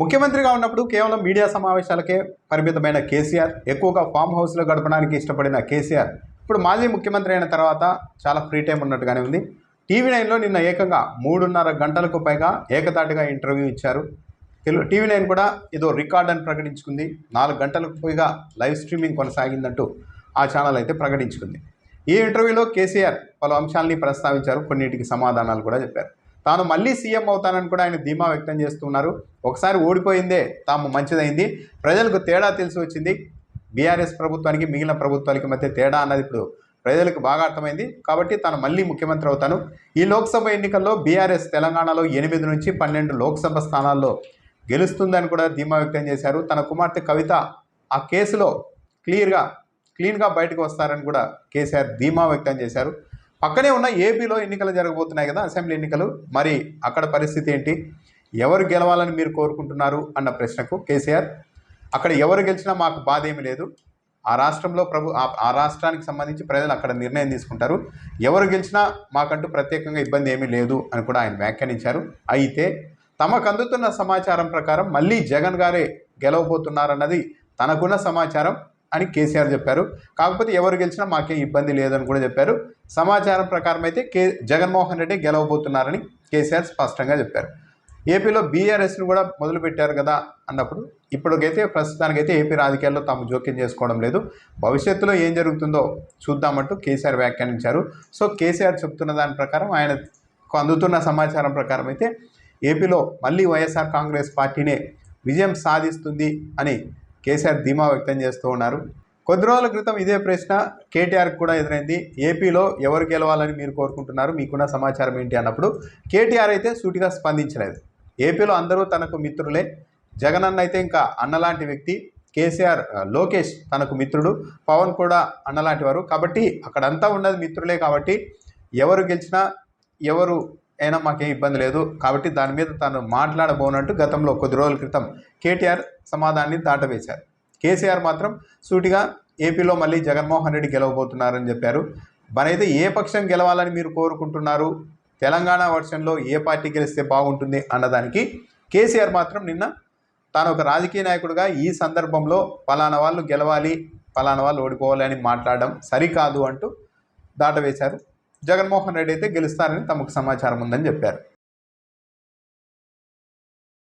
ముఖ్యమంత్రిగా ఉన్నప్పుడు కేవలం మీడియా సమావేశాలకే పరిమితమైన కేసీఆర్ ఎక్కువగా ఫామ్ హౌస్లో గడపడానికి ఇష్టపడిన కేసీఆర్. ఇప్పుడు మాజీ ముఖ్యమంత్రి అయిన తర్వాత చాలా ఫ్రీ టైం ఉన్నట్టుగానే ఉంది. టీవీ నైన్లో నిన్న ఏకంగా మూడున్నర గంటలకు పైగా ఏకతాటిగా ఇంటర్వ్యూ ఇచ్చారు. తెలుగు టీవీ నైన్ కూడా ఏదో రికార్డ్ అని ప్రకటించుకుంది. నాలుగు గంటలకు పైగా లైవ్ స్ట్రీమింగ్ కొనసాగిందంటూ ఆ ఛానల్ అయితే ప్రకటించుకుంది. ఈ ఇంటర్వ్యూలో కేసీఆర్ పలు అంశాలని ప్రస్తావించారు. కొన్నిటికి సమాధానాలు కూడా చెప్పారు. తాను మళ్ళీ సీఎం అవుతానని కూడా ఆయన ధీమా వ్యక్తం చేస్తున్నారు. ఒకసారి ఓడిపోయిందే తాము మంచిదైంది. ప్రజలకు తేడా తెలిసి వచ్చింది. బీఆర్ఎస్ ప్రభుత్వానికి మిగిలిన ప్రభుత్వాలకి మధ్య తేడా అన్నది ఇప్పుడు ప్రజలకు బాగా అర్థమైంది. కాబట్టి తాను మళ్ళీ ముఖ్యమంత్రి అవుతాను. ఈ లోక్సభ ఎన్నికల్లో బీఆర్ఎస్ తెలంగాణలో ఎనిమిది నుంచి పన్నెండు లోక్సభ స్థానాల్లో గెలుస్తుందని కూడా ధీమా వ్యక్తం చేశారు. తన కుమార్తె కవిత ఆ కేసులో క్లియర్గా క్లీన్గా బయటకు వస్తారని కూడా కేసీఆర్ ధీమా వ్యక్తం చేశారు. పక్కనే ఉన్న ఏపీలో ఎన్నికలు జరగబోతున్నాయి కదా అసెంబ్లీ ఎన్నికలు. మరి అక్కడ పరిస్థితి ఏంటి? ఎవరు గెలవాలని మీరు కోరుకుంటున్నారు అన్న ప్రశ్నకు కేసీఆర్ అక్కడ ఎవరు గెలిచినా మాకు బాధ ఏమీ లేదు. ఆ రాష్ట్రంలో ప్రభు ఆ- ఆ రాష్ట్రానికి సంబంధించి ప్రజలు అక్కడ నిర్ణయం తీసుకుంటారు. ఎవరు గెలిచినా మాకంటూ ప్రత్యేకంగా ఇబ్బంది ఏమీ లేదు అని కూడా ఆయన వ్యాఖ్యానించారు. అయితే తమకు అందుతున్న సమాచారం ప్రకారం మళ్ళీ జగన్ గారే గెలవబోతున్నారన్నది తనకున్న సమాచారం. అని కేసీఆర్ చెప్పారు. కాకపోతే ఎవరు గెలిచినా మాకేం ఇబ్బంది లేదని కూడా చెప్పారు. సమాచారం ప్రకారం అయితే కే జగన్మోహన్ రెడ్డి గెలవబోతున్నారని కేసీఆర్ స్పష్టంగా చెప్పారు. ఏపీలో బీఆర్ఎస్ను కూడా మొదలుపెట్టారు కదా అన్నప్పుడు ఇప్పటికైతే ప్రస్తుతానికైతే ఏపీ రాజకీయాల్లో తాము జోక్యం చేసుకోవడం లేదు. భవిష్యత్తులో ఏం జరుగుతుందో చూద్దామంటూ కేసీఆర్ వ్యాఖ్యానించారు. సో కేసీఆర్ చెప్తున్న దాని ప్రకారం ఆయన అందుతున్న సమాచారం ప్రకారం అయితే ఏపీలో మళ్ళీ వైఎస్ఆర్ కాంగ్రెస్ పార్టీనే విజయం సాధిస్తుంది అని కేసీఆర్ ధీమా వ్యక్తం చేస్తూ ఉన్నారు. కొద్ది రోజుల క్రితం ఇదే ప్రశ్న కేటీఆర్కి కూడా ఎదురైంది. ఏపీలో ఎవరు గెలవాలని మీరు కోరుకుంటున్నారు? మీకున్న సమాచారం ఏంటి? అన్నప్పుడు కేటీఆర్ అయితే సూటిగా స్పందించలేదు. ఏపీలో అందరూ తనకు మిత్రులే. జగన్ అన్న అయితే ఇంకా అన్నలాంటి వ్యక్తి. కేసీఆర్ లోకేష్ తనకు మిత్రుడు. పవన్ కూడా అన్నలాంటి వారు. కాబట్టి అక్కడంతా ఉన్నది మిత్రులే కాబట్టి ఎవరు గెలిచినా ఎవరు అయినా మాకేం ఇబ్బంది లేదు. కాబట్టి దాని మీద తాను మాట్లాడబోనట్టు గతంలో కొద్ది రోజుల క్రితం కేటీఆర్ సమాధానాన్ని దాటవేశారు. కేసీఆర్ మాత్రం సూటిగా ఏపీలో మళ్ళీ జగన్మోహన్ రెడ్డి గెలవబోతున్నారని చెప్పారు. మనైతే ఏ పక్షం గెలవాలని మీరు కోరుకుంటున్నారు? తెలంగాణ వర్షన్లో ఏ పార్టీ గెలిస్తే బాగుంటుంది అన్నదానికి కేసీఆర్ మాత్రం నిన్న తాను ఒక రాజకీయ నాయకుడిగా ఈ సందర్భంలో పలానా వాళ్ళు గెలవాలి పలానా వాళ్ళు ఓడిపోవాలి అని మాట్లాడడం సరికాదు అంటూ దాటవేశారు. జగన్మోహన్ రెడ్డి అయితే గెలుస్తారని తమకు సమాచారం ఉందని చెప్పారు.